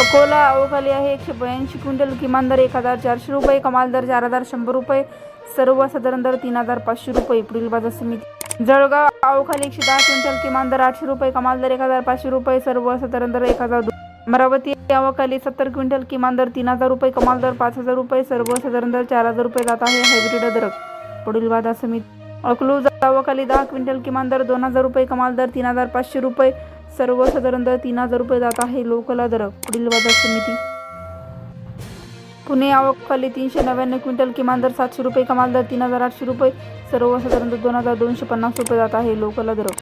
अकोला अवकाली आहे एकशे ब्याऐंशी क्विंटल किमान दर एक हजार चारशे रुपये कमाल दर चार हजार शंभर रुपये सर्वसाधारण दर तीन हजार पाचशे रुपये पुढील बाजार समिती. जळगाव अवकाली एकशे दहा क्विंटल किमान दर आठशे रुपये कमाल दर एक हजार पाचशे रुपये सर्वसाधारण दर एक हजार अमरावती अवकाली सत्तर क्विंटल किमान दर तीन हजार रुपये कमाल दर पाच हजार रुपये सर्वसाधारण दर चार हजार रुपये जात आहे हायब्रिड अदरक. पुढील बाजार समिती. अकलूज अवकाली दहा क्विंटल किमान दर दोन हजार रुपये कमाल दर तीन हजार पाचशे रुपये सर्वसाधारण दर तीन हजार रुपये जात आहे. लोकल दर पुढील बाजार समिती. पुणे आवकखाली तीनशे नव्याण्णव क्विंटल किमान दर सातशे रुपये कमाल दर तीन हजार आठशे रुपये. सर्वसाधारण दर दोन हजार दोनशे पन्नास रुपये जात आहे. लोकल दर.